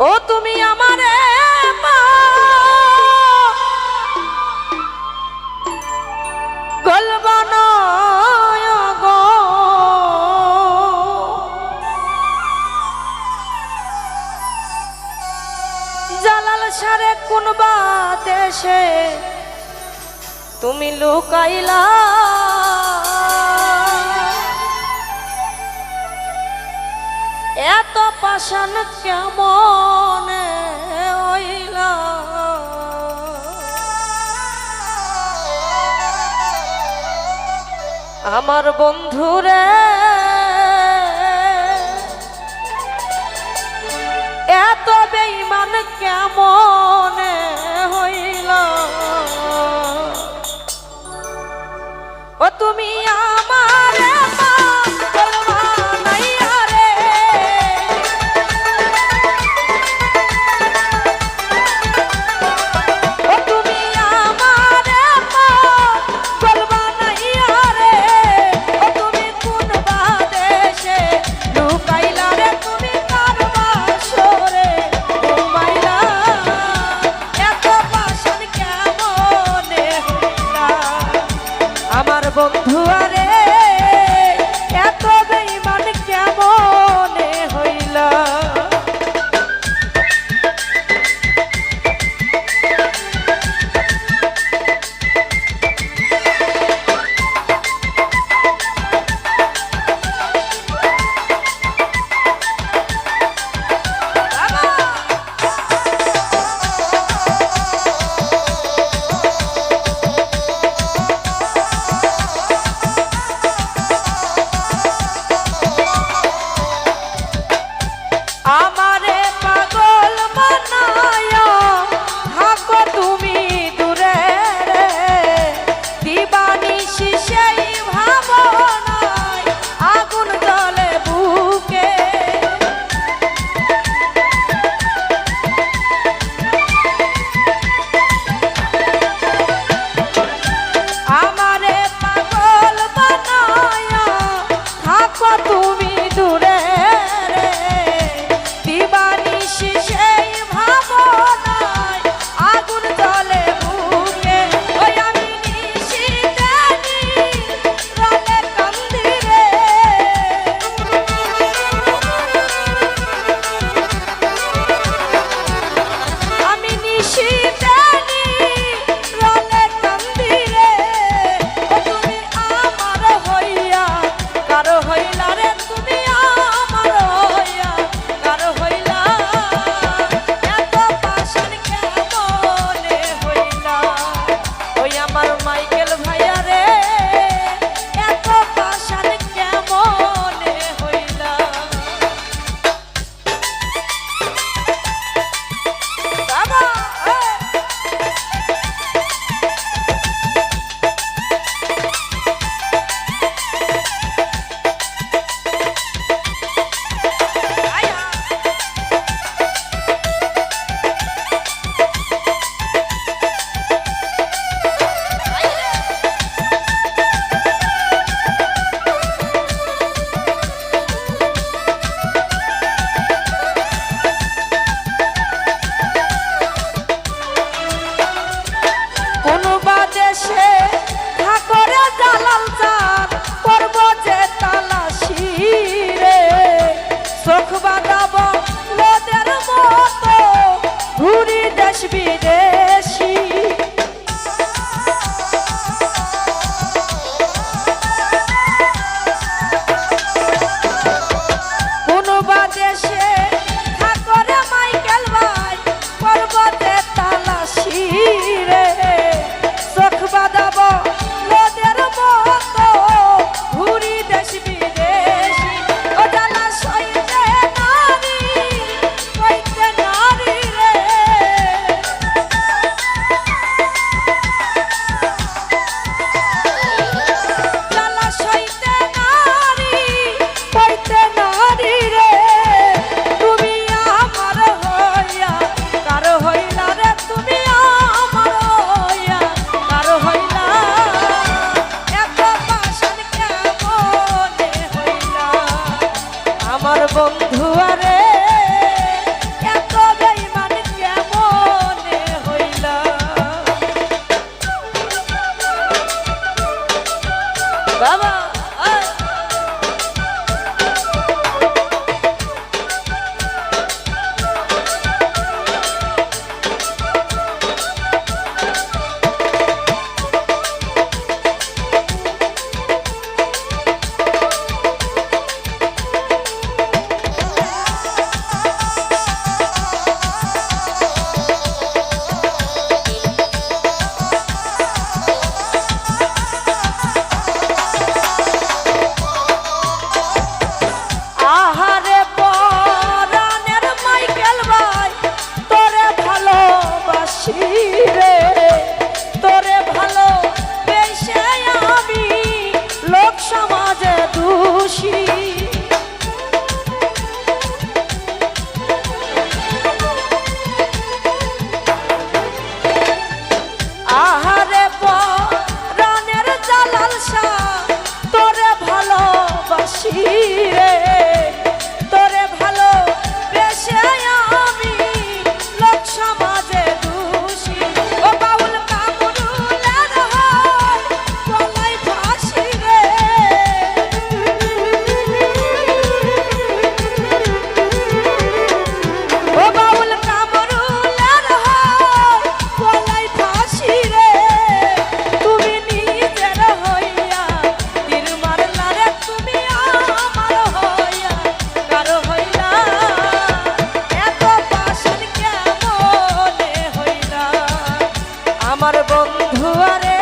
ও তুমি আমার গলবান কোন বা দেশে তুমি লুকাইলা পাশান কেমন হইল? আমার বন্ধুরে এত বেইমান কেমন só tu me Vamos! বন্ধুয়ারে